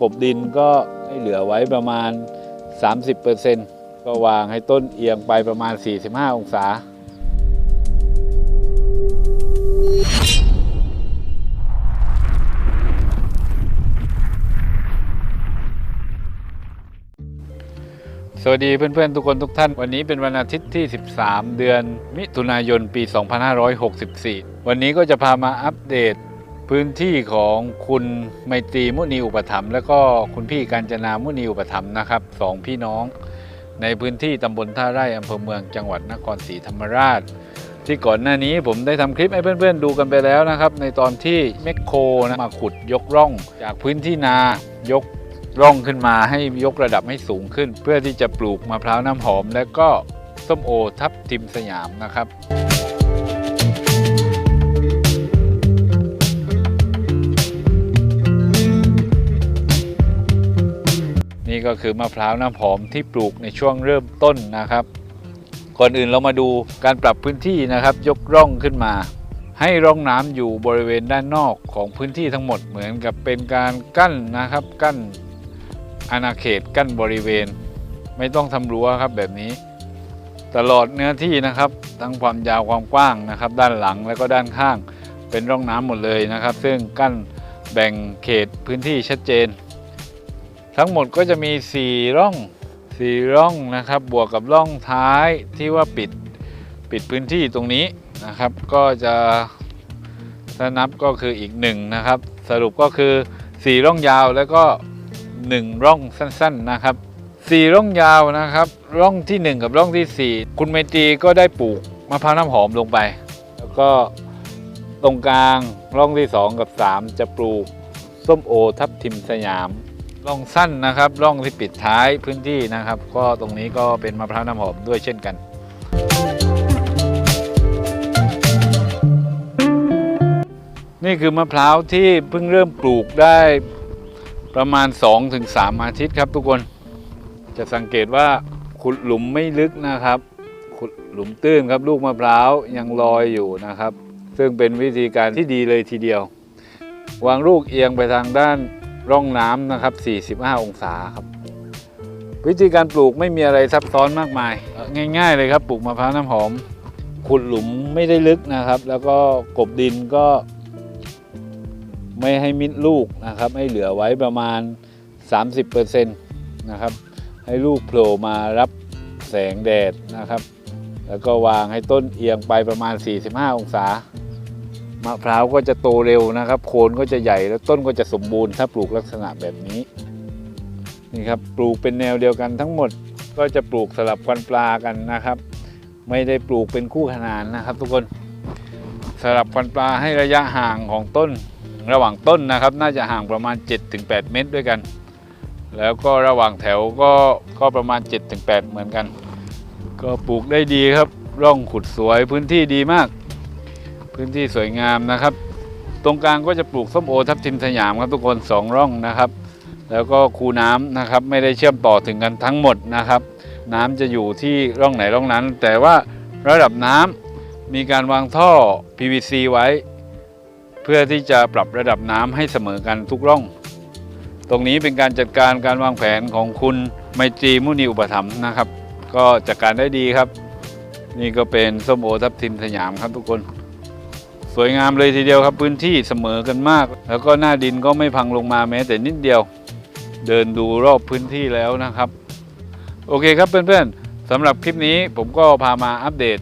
กบดินก็ให้เหลือไว้ประมาณ 30%ก็วางให้ต้นเอียงไปประมาณ 45 องศา สวัสดีเพื่อนๆ ทุกคนทุกท่าน วันนี้เป็นวันอาทิตย์ที่ 13 เดือนมิถุนายนปี 2564 วันนี้ก็จะพามาอัปเดต พื้นที่ของคุณไมตรีมุนีอุปถัมภ์แล้วก็คุณพี่กาญจนามุนีอุปถัมภ์นะครับสองพี่น้อง ในพื้นที่ตำบลท่าไร่อำเภอเมืองจังหวัดนครศรีธรรมราช ที่ก่อนหน้านี้ผมได้ทำคลิปให้เพื่อนๆดูกันไปแล้วนะครับ ในตอนที่แมคโครนะมาขุดยกร่อง จากพื้นที่นายกร่องขึ้นมาให้ยกระดับให้สูงขึ้น เพื่อที่จะปลูกมะพร้าวน้ำหอม และก็ส้มโอทับทิมสยามนะครับ ก็คือมะพร้าวน้ำหอมที่ปลูกในช่วงเริ่มต้นนะครับ ก่อนอื่นเรามาดูการปรับพื้นที่นะครับ ยกร่องขึ้นมา ให้ร่องน้ำอยู่บริเวณด้านนอกของพื้นที่ทั้งหมดเหมือนกับเป็นการกั้นนะครับ กั้นอาณาเขตกั้นบริเวณ ไม่ต้องทำรั้วครับแบบนี้ ตลอดเนื้อที่นะครับ ทั้งความยาวความกว้างนะครับ ด้านหลังแล้วก็ด้านข้าง เป็นร่องน้ำหมดเลยนะครับ ซึ่งกั้นแบ่งเขตพื้นที่ชัดเจน ทั้งหมดก็จะมี 4 ร่อง 4 ร่องนะครับ บวกกับร่องท้ายที่ว่าปิดปิดพื้นที่ตรงนี้นะครับ ก็จะถ้านับก็คืออีกหนึ่งนะครับ สรุปก็คือ 4 ร่องยาวแล้วก็ 1 ร่องสั้นๆนะครับสี่ร่องยาวนะครับ ร่องทีหนึ่1 กับร่องทีสี่ 4 คุณเมตรีก็ได้ปลูกมะพร้าวน้ำหอมลงไป แล้วก็ตรงกลางร่องที่ 2 กับ 3 จะปลูกส้มโอทับทิมสยาม ร่องสั้นนะครับร่องที่ปิดท้ายพื้นที่นะครับ ก็ตรงนี้ก็เป็นมะพร้าวน้ำหอมด้วยเช่นกัน นี่คือมะพร้าวที่เพิ่งเริ่มปลูกได้ประมาณ 2-3 อาทิตย์ครับทุกคนจะสังเกตว่าขุดหลุมไม่ลึกนะครับขุดหลุมตื้นครับลูกมะพร้าวยังลอยอยู่นะครับ ซึ่งเป็นวิธีการที่ดีเลยทีเดียว วางลูกเอียงไปทางด้าน ร่องน้ำนะครับ 45 องศาครับ วิธีการปลูกไม่มีอะไรซับซ้อนมากมาย ง่าย ๆ เลยครับ ปลูกมะพร้าวน้ำหอม ขุดหลุมไม่ได้ลึกนะครับ แล้วก็กบดินก็ ไม่ให้มิดลูกนะครับ ให้เหลือไว้ประมาณ 30%นะครับ ให้ลูกโผล่มารับแสงแดดนะครับ แล้วก็วางให้ต้นเอียงไปประมาณ 45 องศา มะพร้าวก็จะโตเร็วนะครับ โคนก็จะใหญ่แล้วต้นก็จะสมบูรณ์ถ้าปลูกลักษณะแบบนี้นี่ครับปลูกเป็นแนวเดียวกันทั้งหมดก็จะปลูกสลับกันปลากันนะครับ ไม่ได้ปลูกเป็นคู่ขนานนะครับ ทุกคนสลับกันปลาให้ระยะห่างของต้น ระหว่างต้นนะครับ น่าจะห่างประมาณ 7-8 เมตรด้วยกัน แล้วก็ระหว่างแถวก็ก็ประมาณ 7-8 เหมือนกัน ก็ปลูกได้ดีครับ ร่องขุดสวยพื้นที่ดีมาก พื้นที่สวยงามนะครับ ตรงกลางก็จะปลูกส้มโอทับทิมสยามครับทุกคนสองร่องนะครับ แล้วก็คูน้ำนะครับไม่ได้เชื่อมต่อถึงกันทั้งหมดนะครับ น้ำจะอยู่ที่ร่องไหนร่องนั้น แต่ว่าระดับน้ำมีการวางท่อ PVC ไว้ เพื่อที่จะปรับระดับน้ำให้เสมอกันทุกร่อง ตรงนี้เป็นการจัดการการวางแผนของคุณไมตรีมุนีอุปถัมภ์นะครับ ก็จัดการได้ดีครับ นี่ก็เป็นส้มโอทับทิมสยามครับทุกคน สวยงามเลยทีเดียวครับพื้นที่เสมอกันมาก แล้วก็หน้าดินก็ไม่พังลงมาแม้แต่นิดเดียว เดินดูรอบพื้นที่แล้วนะครับ โอเคครับเพื่อนๆสำหรับคลิปนี้ผมก็พามาอัปเดต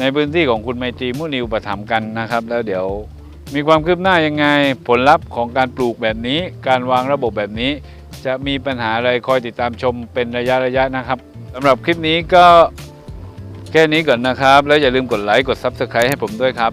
ในพื้นที่ของคุณไมตรีมุนีอุปถัมกันนะครับ แล้วเดี๋ยวมีความคืบหน้ายังไงผลลัพธ์ของการปลูกแบบนี้ การวางระบบแบบนี้ จะมีปัญหาอะไรคอยติดตามชมเป็นระยะระยะนะครับสำหรับคลิปนี้ก็แค่นี้ก่อนนะครับ แล้วอย่าลืมกดไลค์กด Subscribe ให้ผมด้วยครับ